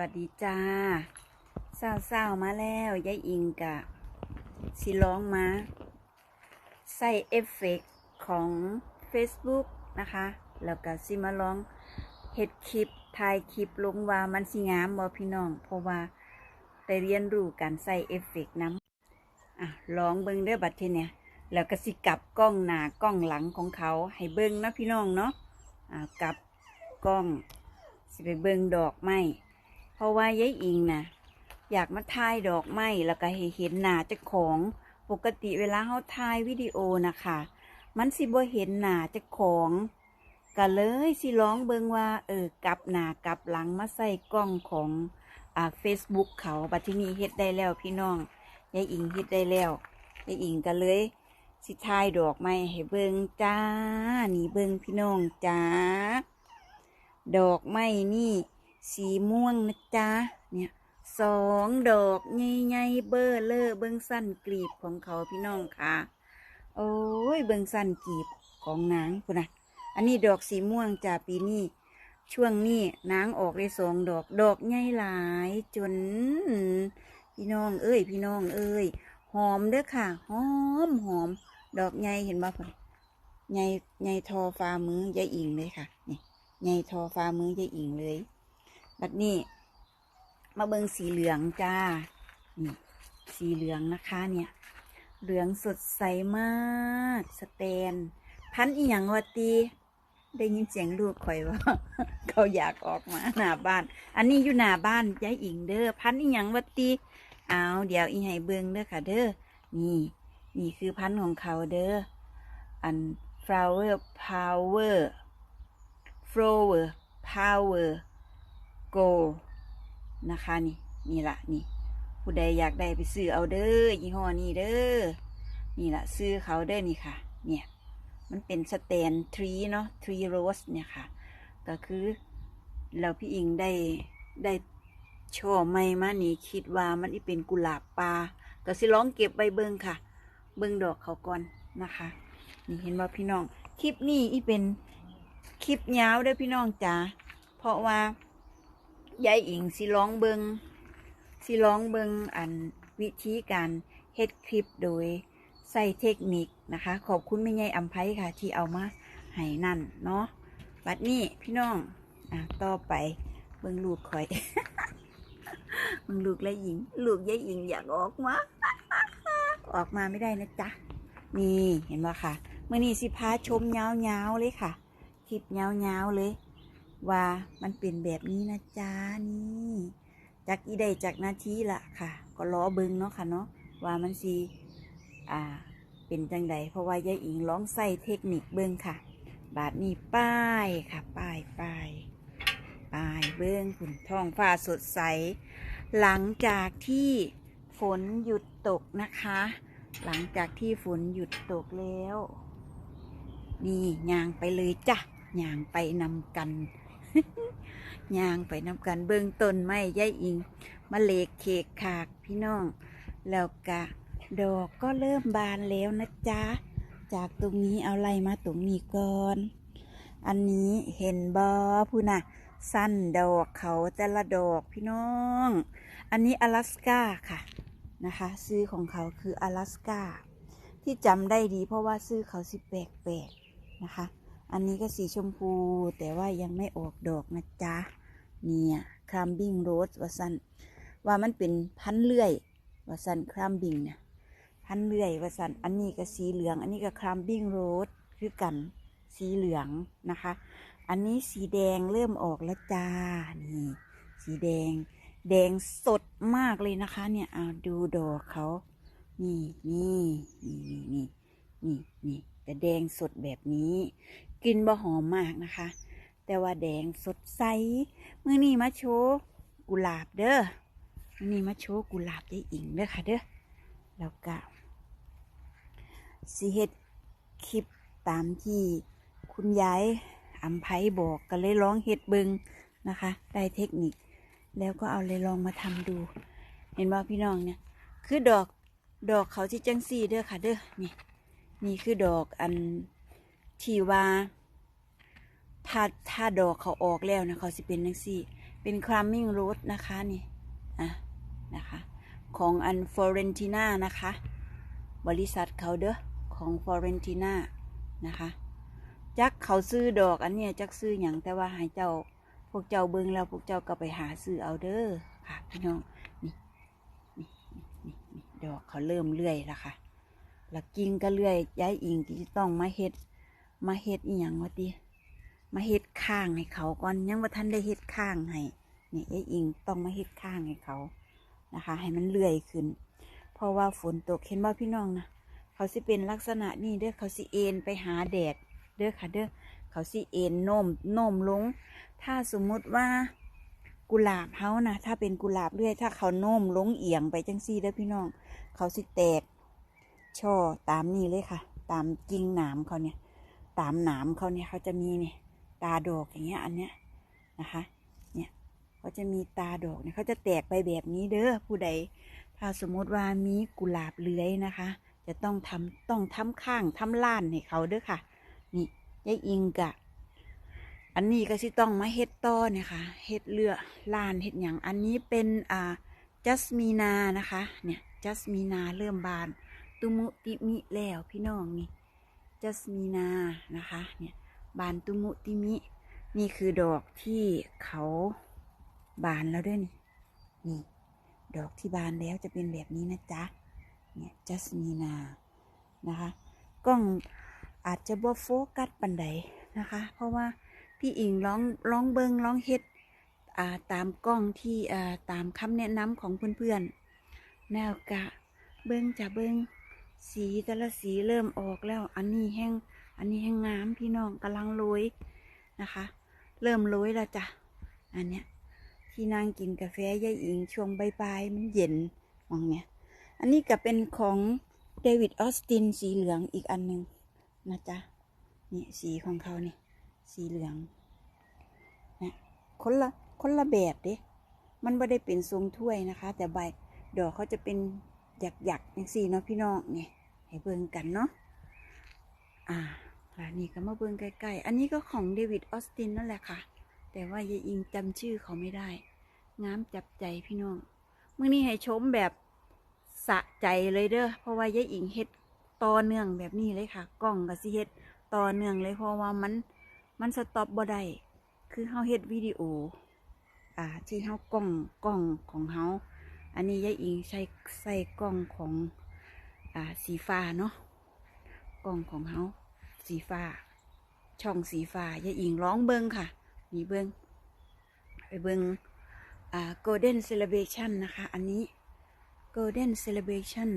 วัสดีจ้าเศร้าเศร้ามาแล้วยายอิงกะสิร้องมา ใส่เอฟเฟกต์ของ Facebook นะคะ แล้วก็สิมาร้องเฮ็ดคลิปถ่ายคลิปลงว่ามันสิงามบ่พี่น้อง เพราะว่าได้เรียนรู้การใส่เอฟเฟกต์นํอะร้องเบิ่งเด้อบัดทีเนี่ย แล้วก็สิกลับกล้องหน้ากล้องหลังของเขาให้เบิ่งนะพี่น้องเนาะอ่ากลับกล้องสิไปเบิ่งดอกไม้ เพราะว่ายายอิงนะอยากมาถ่ายดอกไม้แล้วก็ให้เห็นหน้าเจ้าของปกติเวลาเขาถ่ายวิดีโอนะคะ มันสิบ่เห็นหน้าเจ้าของก็เลยสิร้องเบิงว่า เออกลับหน้ากลับหลังมาใส่กล้องของอ่า Facebook เขาบัดที่นี้เฮ็ดได้แล้วพี่น้องยายอิงเฮ็ดได้แล้วยายอิงก็เลย สิถ่ายดอกไม้ให้เบิงจ้า นี่เบิงพี่น้องจ้า ดอกไม้นี่ สีม่วงนะจ๊ะ เนี่ยสองดอกใหญ่ๆเบอร์เลอเบิ้งสั้นกลีบของเขาพี่น้องค่ะ โอ้ยเบิ้งสั้นกลีบของนางคุณนะอันนี้ดอกสีม่วงจ้ะปีนี้ช่วงนี้นางออกได้สองดอกดอกใหญ่หลายจน พี่น้องเอ้ย พี่น้องเอ้ยหอมเด้อค่ะหอมหอม ดอกใหญ่เห็นบ่พ่นใหญ่ใหญ่ทอฟ้ามือยายอิงเลยค่ะนี่ใหญ่ทอฟ้ามือยายอิงเลย บัดนี้ มาเบิงสีเหลืองจ้า นี่ สีเหลืองนะคะเนี่ย เหลืองสดใสมาก สแตน พันอีหยังวะตี ได้ยินเสียงลูกข่อยว่า เขาอยากออกมาหน้าบ้าน อันนี้อยู่หน้าบ้านยายอิงเด้อ พันอีหยังวะตี เอาเดี๋ยวอีให้เบิงเด้อค่ะ เด้อ นี่ นี่คือพันธ์ของเขาเด้อ อัน flower power flower power go นะคะนี่นี่ละนี่ผู้ใดอยากได้ไปซื้อเอาเด้อยี่ห้อนี้เด้อนี่ละซื้อเขาเด้อนี่ค่ะ เนี่ยมันเป็นสแตนทรีเนาะทรีโรสเนี่ยค่ะ ก็คือเราพี่อิงได้ได้ช่อไม้มานี่คิดว่ามันอีเป็นกุหลาบปลาก็สิลองเก็บใบเบิงค่ะ เบิงดอกเขาก่อนนะคะ นี่เห็นว่าพี่น้อง คลิปนี้อีเป็นคลิปยาวเด้อพี่น้องจ๋าเพราะว่า ยายอิงสิร้องเบิงสิร้องเบิงอันวิธีการเฮ็ดคลิปโดยใส่เทคนิคนะคะ ขอบคุณแม่ใหญ่อัมไพค่ะ ที่เอามาให้นั่นเนาะบัดนี้พี่น้องอะต่อไปเบิงลูกคอยเบิงลูกและหญิง ลูกยายอิงอยากออกมาออกมาไม่ได้นะจ๊ะ นี่เห็นว่าค่ะเมื่อนี้สิพาชมเงาเงาๆเลยค่ะคลิปเงาเงาๆเลย ว่ามันเป็นแบบนี้นะจ๊ะนี่จากอีได้จากนาทีละค่ะ ก็ล้อเบิงเนาะค่ะเนาะว่ามันสีอ่า เป็นจังใดเพราะว่ายายอิงร้องใส่เทคนิคเบิงค่ะ บาทนี้ป้ายค่ะ ป้ายป้ายป้ายเบิงคุณท้องฟ้าสดใส หลังจากที่ฝนหยุดตกนะคะ หลังจากที่ฝนหยุดตกแล้ว นี่ย่างไปเลยจ้ะย่างไปนำกัน ยางไปนำกันเบื้องต้นไม้ยายอิงมาเลกเคกขากพี่น้อง แล้วกะดอกก็เริ่มบานแล้วนะจ๊ะ จากตรงนี้เอาไล่มาตรงนี้ก่อน อันนี้เห็นบอพูน่ะสั้นดอกเขาแต่ละดอกพี่น้อง อันนี้อลาสก้าค่ะนะคะ ซื้อของเขาคืออลาสก้าที่จำได้ดีเพราะว่าซื้อเขาสิแปลกๆนะคะ อันนี้ก็สีชมพูแต่ว่ายังไม่ออกดอกนะจ๊ะ เนี่ยครัมบิงโรสว่าสันว่ามันเป็นพันเลื่อยว่าสันครัมบิงเนี่ยพันเลื่อยว่าสันอันนี้ก็สีเหลือง อันนี้ก็ครัมบิงโรสคือกันสีเหลืองนะคะ อันนี้สีแดงเริ่มออกแล้วจ้า นี่ สีแดง แดงสดมากเลยนะคะ เนี่ยเอาดูดอกเขา นี่นี่นี่นี่นี่นี่นี่แต่แดงสดแบบนี้ กลินบะหอมมากนะคะ แต่ว่าแดงสดใสเมื่อนี้มาโชว์กุหลาบเด้อมื่อนี้มาโชว์กุหลาบได้อิงเด้อค่ะเด้อแล้วก็สิเฮ็ดคลิปตามที่คุณยายอัมไพบอกก็เลยร้องเฮ็ดเบิงนะคะ ได้เทคนิค แล้วก็เอาเลยลองมาทำดู เห็นว่าพี่น้องเนี่ย คือดอกดอกเขาที่จังซี่เด้อค่ะเด้อนี่นี่คือดอกอัน ที่ว่าถ้าถ้าดอกเขาออกแล้วนะเขาสิเป็นจังซี่ เป็นคล m ม i n g road นะคะนี่อะนะคะของอันฟอเรนติน่านะคะ บริษัทเขาเด้อของฟอเรนติน่านะคะจักเขาซื้อดอกอันเนี้ยจักซื้ออย่างแต่ว่าให้เจ้าพวกเจ้าเบิงแล้วพวกเจ้าก็ไปหาซื้อเอาเด้อค่ะพี่น้องนี่นี่นี่นี่ดอกเขาเริ่มเลื่อยแล้วค่ะแล้วกิ่งก็เลื่อยย้ายอิงที่ต้องมาเฮ็ด มาเฮ็ดอีหยังวะติมาเฮ็ดข้างให้เขาก่อนยังว่าท่านได้เฮ็ดข้างให้นี่ย้ายอิงต้องมาเฮ็ดข้างให้เขานะคะ ให้มันเลื่อยขึ้น เพราะว่าฝนตกเห็นว่าพี่น้องนะเขาสิเป็นลักษณะนี้เด้อเขาสิเอ็นไปหาแดดเด้อค่ะเด้อเขาสิเอ็นโน้มโน้มลง ถ้าสมมุติว่ากุหลาบเขานะถ้าเป็นกุหลาบเลื่อย ถ้าเขาโน้มลงเอียงไปจังซี่เด้อพี่น้อง เขาสิแตกช่อตามนี้เลยค่ะ ตามกิ่งหนามเขาเนี่ย ตามหนามเขาเนี่ยเขาจะมีเนี่ยตาดอกอย่างเงี้ยอันเนี้ยนะคะ เนี่ยเขาจะมีตาดอกเนี่ยเขาจะแตกไปแบบนี้เด้อผู้ใด ถ้าสมมติว่ามีกุหลาบเลื้อยนะคะ จะต้องทำต้องทำข้างทำล้านให้เขาเด้อค่ะ นี่ยายอิงกะอันนี้ก็สิต้องมาเฮ็ดต่อเนี่ยค่ะเฮ็ดเลือล้านเฮ็ดหยังอันนี้เป็นอ่าจัสมีนานะคะ เนี่ยจัสมีนาเริ่มบาน ตุมุติมิแล้วพี่น้องนี่ จัสมีนานะคะเนี่ยบานตุมุติมิ นี่คือดอกที่เขาบานแล้วด้วยนี่นี่ ดอกที่บานแล้วจะเป็นแบบนี้นะจ๊ะเนี่ยจัสมีนานะคะกล้องอาจจะบ่โฟกัสปันใดนะคะ เพราะว่าพี่อิงร้องร้องเบิงร้องเฮ็ดตามกล้องที่ตามคำแนะนำของเพื่อนๆแนวกะเบิงจะเบิง สีแต่ละสีเริ่มออกแล้ว อันนี้แห้ง อันนี้แห้งงามพี่น้องกำลังโรยนะคะ เริ่มโรยแล้วจ้ะ อันเนี้ยที่นางกินกาแฟยายอิงช่วงใบ่ายมันเย็นมองเนี่ย อันนี้ก็เป็นของเดวิดออสตินสีเหลืองอีกอันหนึ่งนะจ๊ะ นี่สีของเขานี่ สีเหลืองนะคนละคนละแบบเด้มันไม่ได้เป็นทรงถ้วยนะคะ แต่ใบดอกเขาจะเป็น หยักหยักๆอย่างสี่เนาะพี่น้องนี่ให้เบิ่งกันเนาะอ่าแล้วนี่ก็มาเบิ่งใกล้ๆอันนี้ก็ของเดวิดออสตินนั่นแหละค่ะ แต่ว่ายายอิงจำชื่อเขาไม่ได้งามจับใจพี่น้องมื่อนี้ให้ชมแบบสะใจเลยเด้อเพราะว่ายายอิงเฮ็ดต่อเนื่องแบบนี้เลยค่ะ กล้องกับสิเฮ็ดต่อเนื่องเลยเพราะว่ามันมันสต็อปบ่ได้คือเฮาเฮ็ดวิดีโอ อ่าที่เฮากล้องกล้องของเฮา อันนี้ยายอิงใช้ใส่กล้องของอ่าสีฟ้าเนาะกล้องของเฮาสีฟ้า ช่องสีฟ้ายายอิงร้องเบิงค่ะมีเบิงไปเบิงอ่า golden celebration นะคะ อันนี้ golden celebration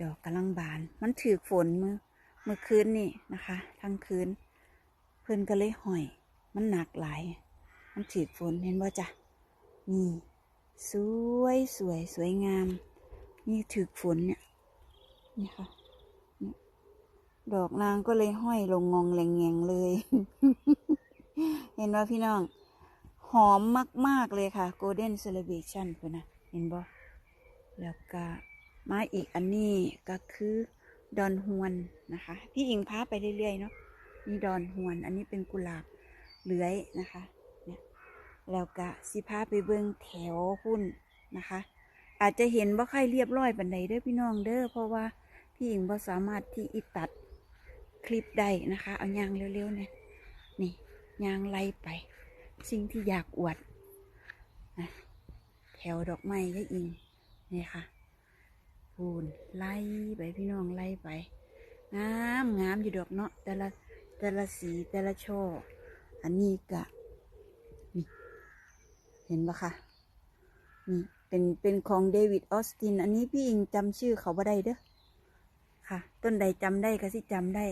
ดอกกำลังบาน มันถือฝนมือเมื่อคืนนี่นะคะ ทั้งคืน เพื่อนก็เลยห่อย มันหนักหลาย มันถือฝนเห็นว่าจ้ะนี่ สวยสวยสวยงาม นี่ถึกฝนเนี่ยนี่ค่ะดอกนางก็เลยห้อยลงงองแรงแงงเลย เห็นว่าพี่น้อง หอมมาก ๆ เลยค่ะ Golden Celebration เพื่อนนะเห็นบ่แล้วก็มาอีกอันนี้ก็คือดอนฮวนนะคะ พี่อิงพาไปเรื่อย ๆ เนาะนี่ดอนฮวน อันนี้เป็นกุหลาบเลื้อยนะคะ แล้วก็สิพาไปเบิ่งแถวพุ่นนะคะ อาจจะเห็นว่าใครเรียบร้อยบันไดเด้อพี่น้องเด้อเพราะว่าพี่หญิงบ่สามารถที่อิตัดคลิปได้นะคะ เอายางเร็วๆเนี่ยนี่ยางไล่ไป สิ่งที่อยากอวดนะแถวดอกไม้ยายอิงนี่ค่ะพูนไล่ไปพี่น้องไล่ไปงามงามอยู่ดอกเนาะแต่ละแต่ละสีแต่ละช่ออันนี้กะ ห็นปะคะนี่เป็นเป็นของเดวิดออสติน อันนี้พี่อิงจำชื่อเขาบ่ได้เด้อค่ะ ต้นใดจำได้ก็สิจำได้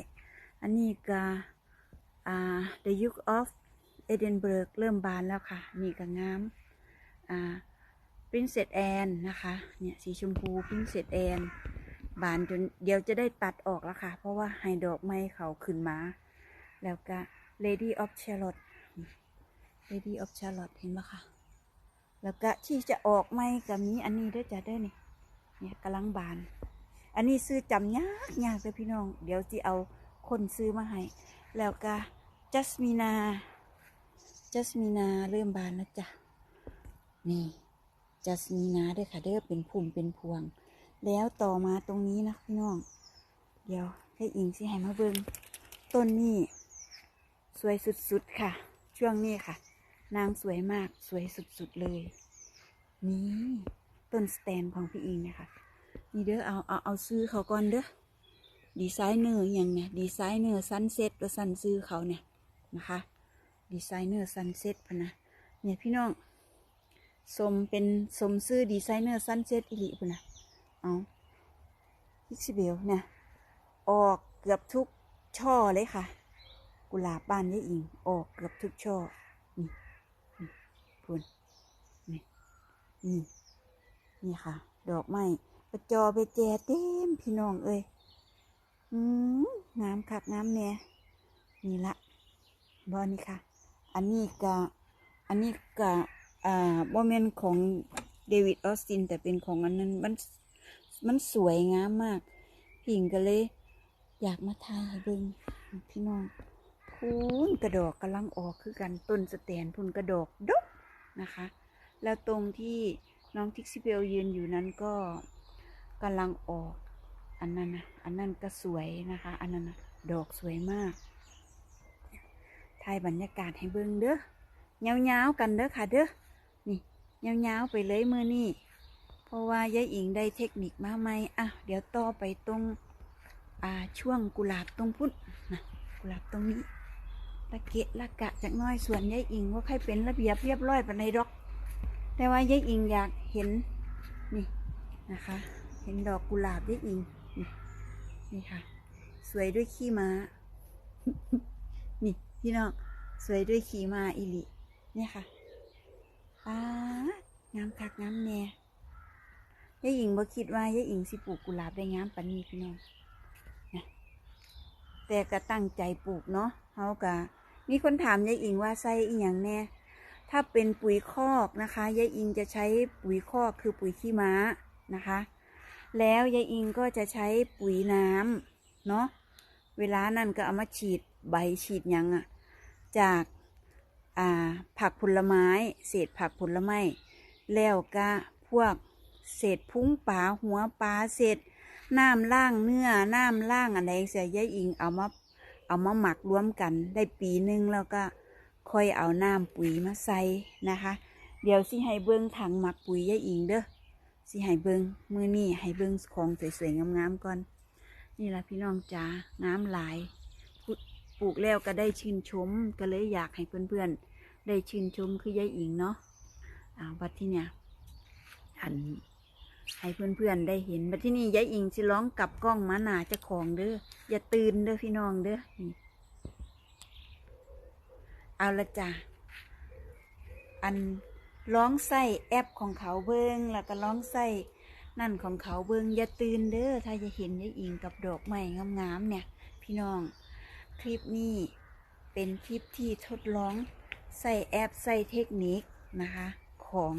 อันนี้ก็อ่า The Duke of Edinburgh เริ่มบานแล้วค่ะ นี่ก็งามอ่า Princess Anne นะคะ เนี่ยสีชมพู Princess Anne บานจนเดี๋ยวจะได้ตัดออกแล้วค่ะ เพราะว่าให้ดอกไม้เขาขึ้นมา แล้วก็ Lady of Charlotte Lady of Charlotte เห็นปะคะ แล้วก็ที่จะออกไม่กับมีอันนี้ด้วยจ้ะเด้อนี่เนี่ยกำลังบาน อันนี้ซื้อจำยากยากเลยพี่น้อง เดี๋ยวจะเอาคนซื้อมาให้ แล้วก็จัสมินาจัสมินาเริ่มบานแล้วจ้ะนี่จัสมินาด้อค่ะเด้อเป็นพุ่มเป็นพวง แล้วต่อมาตรงนี้นะพี่น้อง เดี๋ยวให้อิงสิให้มาเบิงต้นนี้ สวยสุดๆค่ะ ช่วงนี้ค่ะ นางสวยมากสวยสุดๆเลย นี่ต้นสแตนของพี่อิงนะคะ นี่เด้อเอาเอาเอาซื้อเขาก่อนเด้อดีไซเนอร์อย่างเนี่ยดีไซเนอร์ซันเซ็ตว่าซันซื้อเขาเนี่ยนะคะดีไซเนอร์ซันเซ็ตพนะเนี่ยพี่น้องสมเป็นสมซื้อดีไซเนอร์ซันเซ็ตอิลิพนะเอาพิกซิเบลเนี่ยออกเกือบทุกช่อเลยค่ะ กุหลาบบ้านยายอิงออกเกือบทุกช่อ พูนนี่นี่นี่ค่ะ ดอกไม้ประจอไปแจเต็มพี่น้องเอ้ยอืมงามคักงามแน่นี่ละบอนี่ค่ะ อันนี้กะอันนี้กะอ่าบอมเมนของเดวิดออสตินแต่เป็นของอันนั้นมันมันสวยงามมากพิงก็เลย อยากมาทายให้เบิ่งพี่น้องพูนกระดอกกำลังออกคือกันต้นสแตนพูนกระดอกดก นะคะ แล้วตรงที่น้องทิกซิเบลยืนอยู่นั้นก็กำลังออก อันนั้นนะอันนั้นก็สวยนะคะ อันนั้นนะดอกสวยมากถ่ายบรรยากาศให้เบิ่งเด้อเงาๆกันเด้อค่ะเด้อ นี่เงาๆไปเลยมือนี่ เพราะว่ายายอิงได้เทคนิคมาใหม่ อะ เดี๋ยวต่อไปตรง อ่า ช่วงกุหลาบตรงพุ่นนะ กุหลาบตรงนี้ ละเกะละกะจากน้อยส่วนยายอิงว่าใครเป็นระเบียบเรียบร้อยปานในดอก แต่ว่ายายอิงอยากเห็นนี่นะคะ เห็นดอกกุหลาบยายอิงนี่นี่ค่ะ สวยด้วยขี้ม้า นี่พี่น้องสวยด้วยขี้ม้าอิลิเนี่ยค่ะป้างามคักงามแน่ยายอิงบ่คิดว่ายายอิงสิปลูกกุหลาบได้งามปานนี้พี่น้องนะแต่ก็ตั้งใจปลูกเนาะเฮาก็ มีคนถามยายอิงว่าใส่อีหยังแน่ถ้าเป็นปุ๋ยคอกนะคะยายอิงจะใช้ปุ๋ยคอกคือปุ๋ยขี้ม้านะคะ แล้วยายอิงก็จะใช้ปุ๋ยน้ำเนาะเวลานั่นก็เอามาฉีดใบฉีดยังอะจากอ่าผักผลไม้ เศษผักผลไม้แล้วก็พวกเศษพุ้งปลาหัวปลาเศษน้ำล่างเนื้อน้ำล่างอะไรเสียยายอิงเอามา เอามาหมักรวมกันได้ปีหนึงแล้วก็ค่อยเอาน้ำปุ๋ยมาใส่นะคะ เดี๋ยวสิให้เบิ้งถังหมักปุ๋ยยายอิงเด้อสิให้เบิงมือนี่ให้เบิงของสวยๆงามๆก่อน นี่ละพี่น้องจ๋างามหลายปลูกแล้วก็ได้ชื่นชมก็เลยอยากให้เพื่อนๆได้ชื่นชมคือยายอิงเนาะอ่าบัดที่เนี่ยอัน ให้เพื่อนๆได้เห็นบัดที่นี่ยายอิงสิร้องกลับกล้องมาหนาจะของเด้ออย่าตื่นเด้อพี่น้องเด้อเอาละจ้ะอันร้องใส่แอปของเขาเบิงแล้วก็ร้องใส่นั่นของเขาเบิงอย่าตื่นเด้อถ้าจะเห็นยายอิงกับดอกไม้งามๆเนี่ย พี่น้องคลิปนี้เป็นคลิปที่ทดลองใส่แอปใส่เทคนิคนะคะของ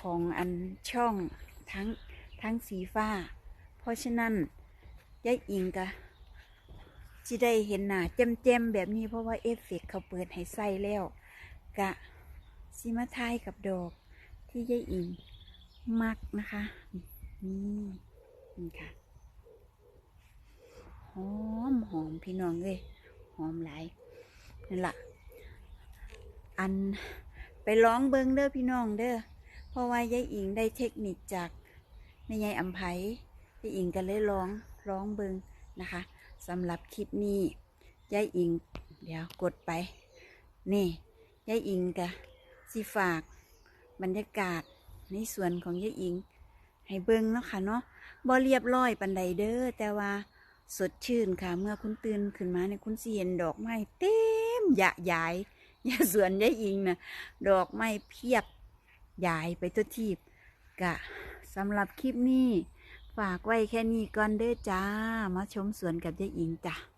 ของอันช่องทั้งทั้งสีฟ้า เพราะฉะนั้นยายอิงกะจะได้เห็นหน้าแจ่มๆแบบนี้เพราะว่าเอฟเฟกต์เขาเปิดให้ใส่แล้ว กะสิมาทายกับดอกที่ยายอิงมักนะคะ นี่นี่ค่ะหอมหอมพี่น้องเลยหอมหลายนั่นละอันไปร้องเบิงเด้อพี่น้องเด้อ เพราะว่ายายอิงได้เทคนิคจากแม่ยายอัมไพยายอิงก็เลยร้องร้องเบิงนะคะสำหรับคลิปนี้ยายอิง เดี๋ยวกดไป นี่ยายอิงกะสิฝาก บรรยากาศในส่วนของยายอิง ให้เบิงเนาะค่ะเนาะบ่เรียบร้อยปันใดเด้อแต่ว่าสดชื่นค่ะ เมื่อคุณตื่นขึ้นมาเนี่ยคุณสิเห็นดอกไม้เต็มยะยายยาสวนยายอิงนะดอกไม้เพียบ ย้ายไปตัวทีบกะสำหรับคลิปนี้ ฝากไว้แค่นี้ก่อนเด้อจ้า มาชมสวนกับยายอิงจ้ะ